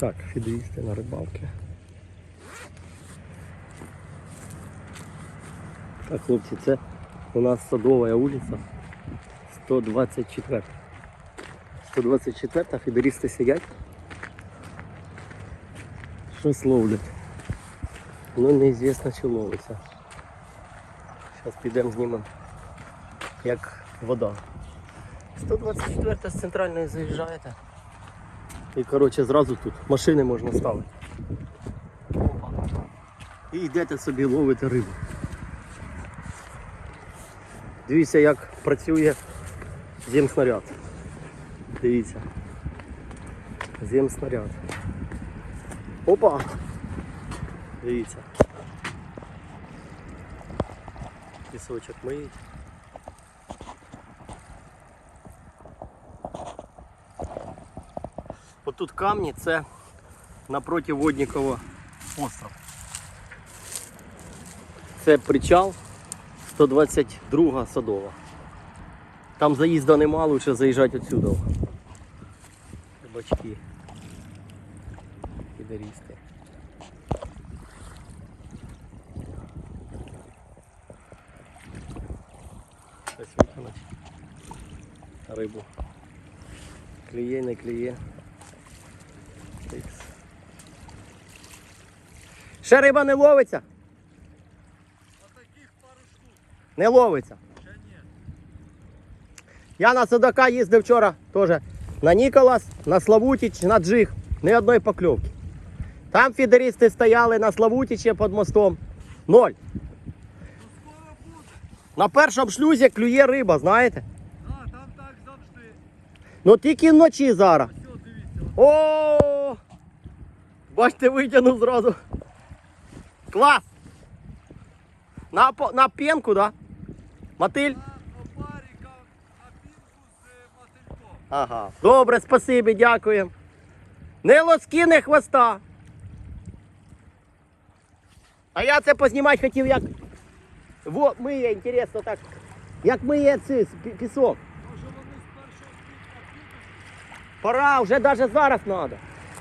Так, фідеїсти на рибалки. Так, хлопці, це у нас садова вулиця 124. 124 фідерісти сидять. Щось ловлять. Ну неізвісно чи ловиться. Зараз підемо знімемо як вода. 124 з центральної заїжджаєте. І коротше зразу тут машини можна ставити. І йдете собі ловите рибу. Дивіться, як працює земснаряд. Дивіться. Земснаряд. Опа! Дивіться. Пісочок миють. Отут камні це напроти Воднікова остров. Це причал 122 садова. Там заїзда нема, лучше заїжджати отсюда. Рибачки. Підарісти. Щось викинуть. Рибу. Кліє, не кліє. Ще риба не ловиться? Не ловиться. Я на Судака їздив вчора теж на Ніколас, на Славутіч, на Джиг. Ні одної покльовки. Там фідерісти стояли на Славутічі під мостом. Ноль. На першому шлюзі клює риба, знаєте? А, там так завжди. Ну тільки вночі зараз. О! Бачите, витягнув зразу. Клас! На, на пенку, да? Мотиль? На опаріка, на пінку з е, мотильком. Ага. Добре, спасибі, дякуємо. Не лоски, не хвоста. А я це познімати хотів, як. Во, миє, інтересно так. Як миє ці, пісок. Пора, вже навіть зараз треба.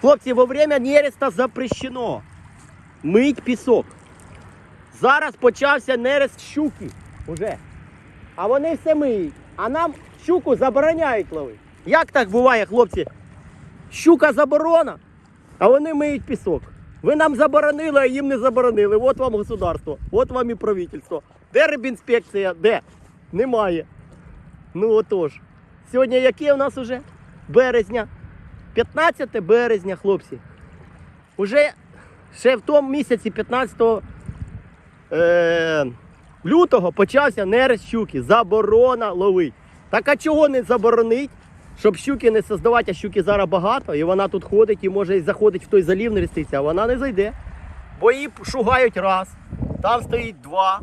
Хлопці, во время нереста запрещено мить пісок. Зараз почався нерест щуки уже. А вони все миють. А нам щуку забороняють ловити. Як так буває, хлопці? Щука заборона, а вони миють пісок. Ви нам заборонили, а їм не заборонили. От вам государство, от вам і правительство. Де рибінспекція? Де? Немає. Ну отож. Сьогодні яке у нас уже? Березня. 15 березня, хлопці. Уже ще в тому місяці 15 е, лютого почався нерест щуки. Заборона ловить. Так а чого не заборонить? Щоб щуки не создавати, а щуки зараз багато, і вона тут ходить і може і заходить в той залів нереститься, а вона не зайде. Бо її шугають раз, там стоїть два,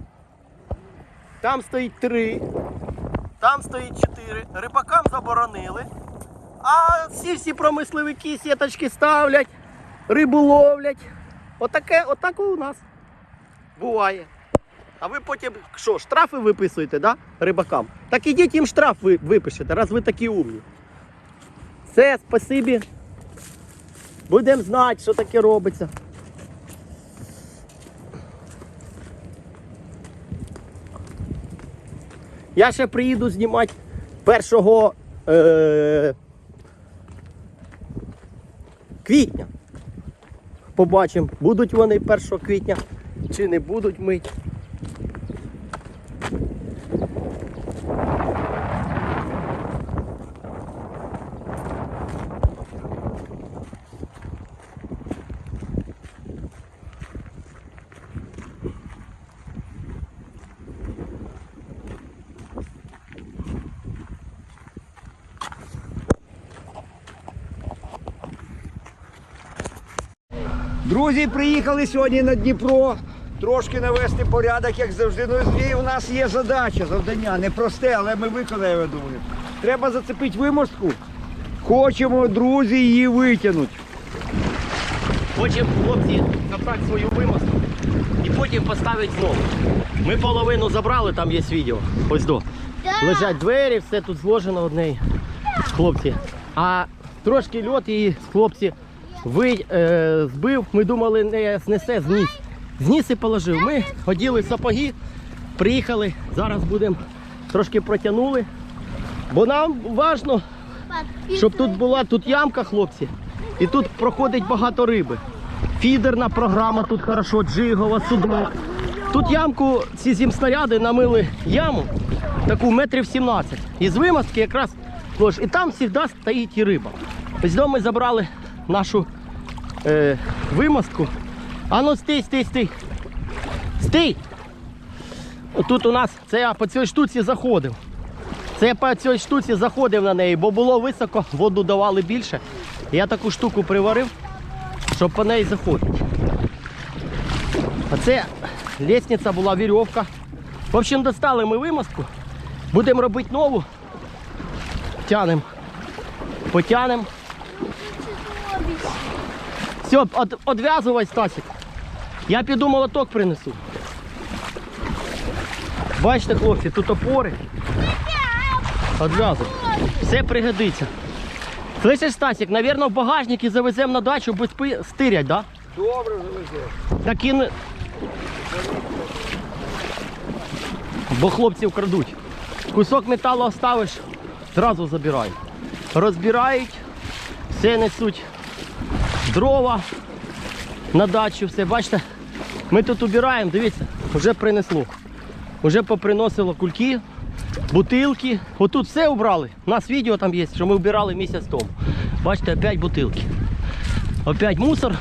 там стоїть три, там стоїть чотири. Рибакам заборонили. А всі всі промисловики сіточки ставлять, рибу ловлять. Отаке, отак у нас буває. А ви потім що, штрафи виписуєте, да, рибакам? Так ідіть їм штраф ви випишете, раз ви такі умні. Все, спасибі. Будемо знати, що таке робиться. Я ще приїду знімати першого е- квітня. Побачимо, будуть вони 1 квітня чи не будуть мить. Друзі, приїхали сьогодні на Дніпро. Трошки навести порядок, як завжди. Ну і у нас є задача, завдання. Непросте, але ми виконаємо, я думаю. Треба зацепити вимостку. Хочемо, друзі, її витягнути. Хочемо хлопці забрати свою вимазку і потім поставити знову. Ми половину забрали, там є відео. Ось до. Лежать двері, все тут зложено одне. Хлопці. А трошки льот і хлопці ви, е, збив, ми думали, не знесе зніс. Зніс і положив. Ми оділи сапоги, приїхали, зараз будемо трошки протягнули. Бо нам важливо, щоб тут була тут ямка, хлопці, і тут проходить багато риби. Фідерна програма тут хорошо, джигова, судно. Тут ямку, ці зімснаряди намили яму, таку метрів 17. І з вимазки якраз тож, і там завжди стоїть і риба. Ось ми забрали нашу е, вимазку. А ну стій, стій, стій. Стій! Отут у нас, це я по цій штуці заходив. Це я по цій штуці заходив на неї, бо було високо, воду давали більше. Я таку штуку приварив, щоб по неї заходити. А це лестниця була вірьовка. В общем, достали ми вимазку. Будемо робити нову. Тянемо. Потянемо. Все, от, одв'язувай, Стасик. Я піду молоток принесу. Бачите, хлопці, тут опори. Одв'язуй. Все пригодиться. Слышиш, Стасик, наверное, в багажнике завеземо на дачу, бо спи- стирять, да? Добре завезе. Так і не... Бо хлопців крадуть. Кусок металу оставиш, зразу забирають. Розбирають, все несуть дрова на дачу, все. Бачите, ми тут убираємо, дивіться, вже принесло. Вже поприносило кульки, бутилки. Отут все убрали. У нас відео там є, що ми вбирали місяць тому. Бачите, опять бутилки. Опять мусор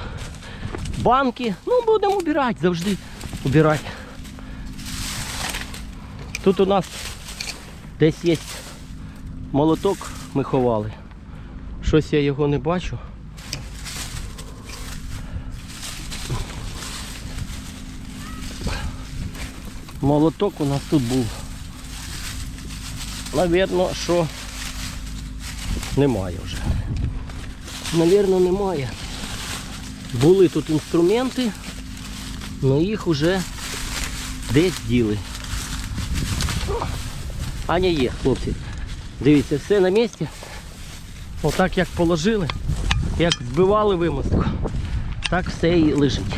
банки. Ну, будемо убирати, завжди убирати. Тут у нас десь є молоток, ми ховали. Щось я його не бачу. Молоток у нас тут був. Навірно, що немає вже. Навірно, немає. Були тут інструменти, але їх вже десь діли. Аня є, хлопці. Дивіться, все на місці. Отак як положили, як збивали вимостку, так все і лежить.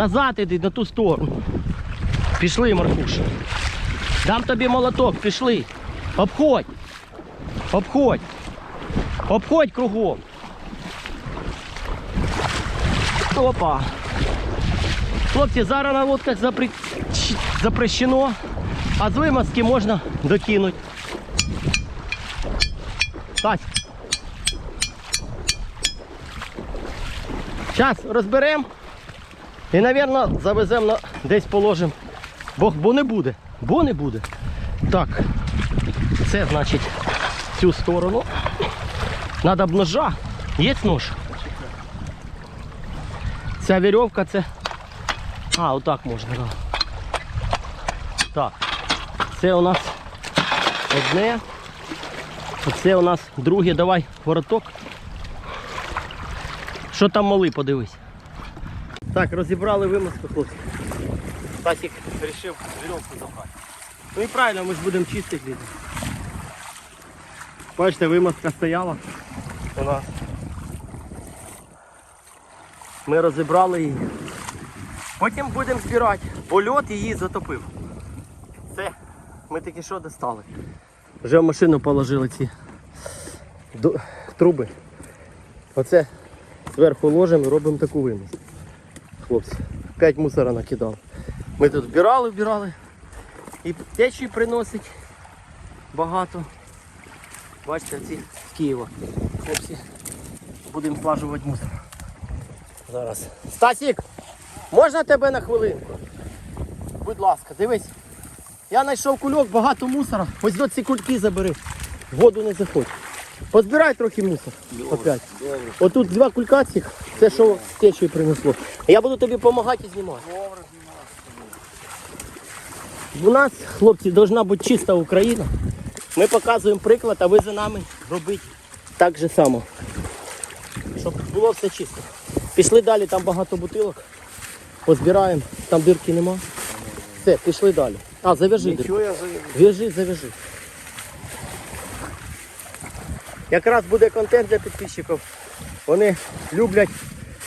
Назад іди на ту сторону. Пішли, Маркуш. Дам тобі молоток, пішли. Обходь. Обходь. Обходь кругом. Опа. Хлопці, зараз на лодках запре... запрещено, а з вимазки можна докинути. Так. Зараз розберемо і, мабуть, завеземо десь положимо. Бо, бо не буде. Бо не буде. Так. Це значить цю сторону. Надо б ножа. Є нож? Ця вірьовка це. А, отак можна, да. Так. Це у нас одне. Це у нас друге. Давай вороток. Що там малий, подивись. Так, розібрали вимазку, хлопці. Стасик вирішив вірьовку забрати. Ну і правильно, ми ж будемо чистити відео. Бачите, вимазка стояла у нас. Ми розібрали її. Потім будемо збирати, бо льот її затопив. Це ми тільки що достали. Вже в машину положили ці труби. Оце зверху ложимо і робимо таку вимазку. Хлопці, п'ять мусора накидали. Ми тут вбирали, вбирали. І течі приносить багато. Бачите, ці з Києва. Хлопці, будемо слажувати мусор. Зараз. Стасік, можна тебе на хвилинку? Будь ласка, дивись. Я знайшов кульок, багато мусора. Ось до ці кульки забери. Воду не заходь. Позбирай трохи мусор. Опять. Отут два кулька цих, це що з течії принесло. Я буду тобі допомагати і знімати. У нас, хлопці, повинна бути чиста Україна. Ми показуємо приклад, а ви за нами робіть так же само. Щоб було все чисто. Пішли далі, там багато бутилок. Позбираємо, там дирки нема. Все, пішли далі. А, зав'яжи. В'яжи, зав'яжи. Якраз буде контент для підписчиків. Вони люблять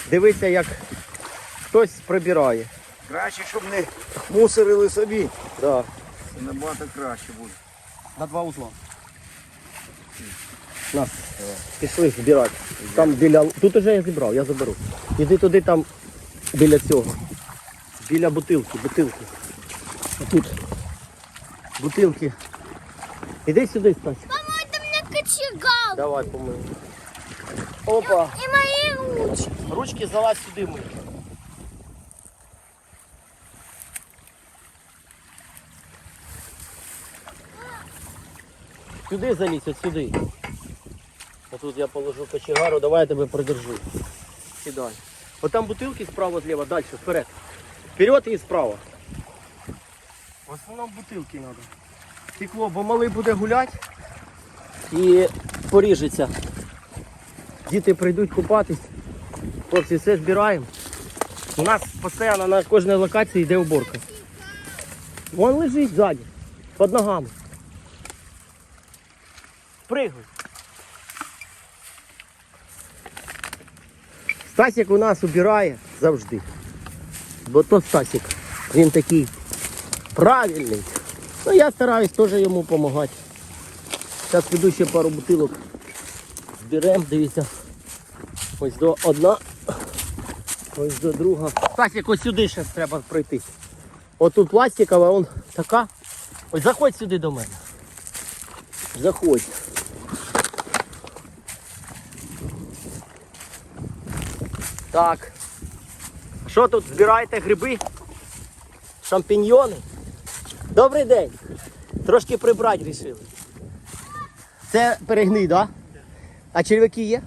дивитися, як хтось прибирає. Краще, щоб не мусорили собі. Да. Це набагато краще буде. На два узла. На, пішли збирати. Там біля. Тут уже я зібрав, я заберу. Іди туди там біля цього. Біля бутилки, бутилки. Тут. Бутилки. Іди сюди, Стась. Мама, это мне кочегал. Давай помию. Опа. И мои ручки. Ручки залазь сюди ми. Сюди залізь, от сюди. Отут я положу кочегару, давай я тебе придержу. Сідай. От там бутилки справа зліва, далі, вперед. Вперед і справа. В основному бутилки треба. Стекло, бо малий буде гуляти і поріжеться. Діти прийдуть купатись. Хлопці, все збираємо. У нас постійно на кожній локації йде уборка. Вон лежить ззаді, під ногами. Пригай. Стасік у нас убирає завжди. Бо то Стасік, він такий правильний. Ну я стараюсь теж йому допомагати. Зараз піду ще пару бутилок зберемо, дивіться. Ось до одна. Ось до друга. Стасік, ось сюди ще треба пройти. От тут пластикова, он така. Ось заходь сюди до мене. Заходь. Так. Що тут збираєте гриби? Шампіньйони? Добрий день. Трошки прибрати вирішили. Це перегний, так? Да? А черв'яки є?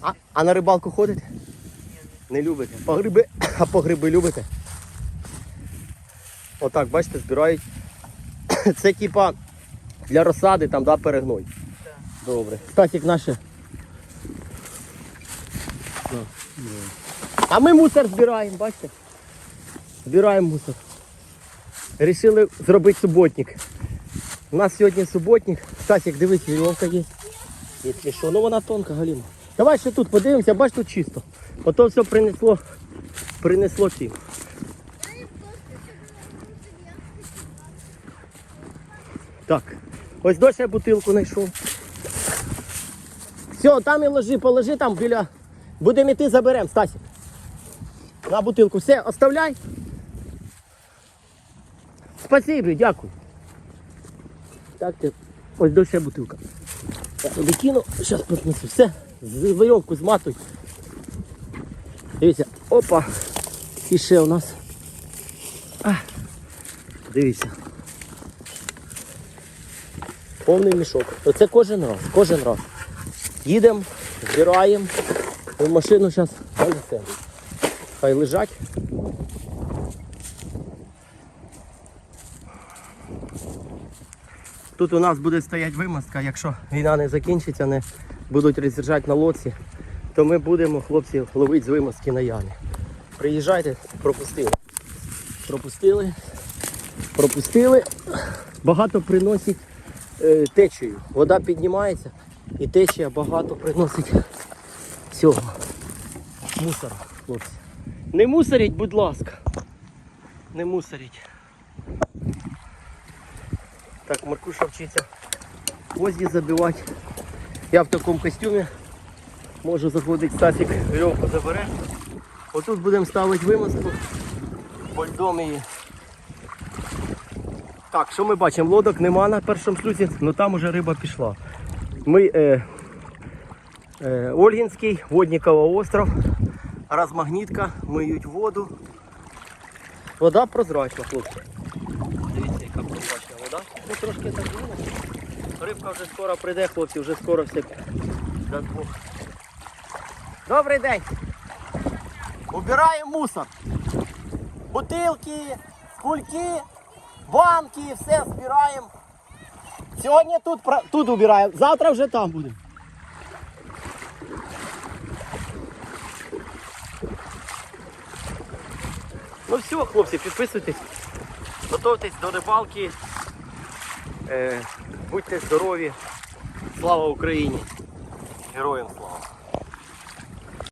А, а на рибалку ходите? Не любите. По гриби, а по гриби любите? Отак, бачите, збирають. Це типа для розсади там, да, перегной. Добре. Стасік наше. На. А ми мусор збираємо, бачите? Збираємо мусор. Рішили зробити суботник. У нас сьогодні суботник. Стасік, дивись, вірьовка є. Якщо що, ну вона тонка, Галіма. Давай ще тут подивимося, бач тут чисто. Ото все принесло, принесло всім. Так, ось дощ я бутилку знайшов. Все, там і ложи, положи там біля. Будемо йти, заберемо, Стасік. На бутилку. Все, оставляй. Спасибі, дякую. Так, ти. Ось ще бутилка. Я туди кину, зараз принесу. Все, з зматуй. Дивіться, опа. І ще у нас. А, дивіться. Повний мішок. Оце кожен раз, кожен раз. Їдемо, збираємо. В машину зараз занесемо. Хай лежать. Тут у нас буде стояти вимостка, якщо війна не закінчиться, не будуть роз'їжджати на лодці, то ми будемо, хлопці, ловити з вимостки на ямі. Приїжджайте, пропустили. Пропустили. Пропустили. Багато приносить е, течею. Вода піднімається і течія багато приносить цього. Мусора, хлопці. Не мусоріть, будь ласка. Не мусоріть. Так, Маркуша вчиться гвозді забивати. Я в такому костюмі можу заходити Стасик, веревку забере. Отут будемо ставити вимостку. Польдом її. Так, що ми бачимо? Лодок нема на першому шлюзі, але там уже риба пішла. Ми е, е, Ольгінський, Водніково остров, розмагнітка, миють воду. Вода прозрачна, хлопці. Дивіться, яка прозрачна вода. Ну трошки так було. Рибка вже скоро прийде, хлопці, вже скоро все. Добрий день. Убираємо мусор. Бутилки, кульки, банки, все збираємо. Сьогодні тут, тут убираємо, завтра вже там будемо. Ну все, хлопці, підписуйтесь, готуйтесь до рибалки, будьте здорові. Слава Україні! Героям слава!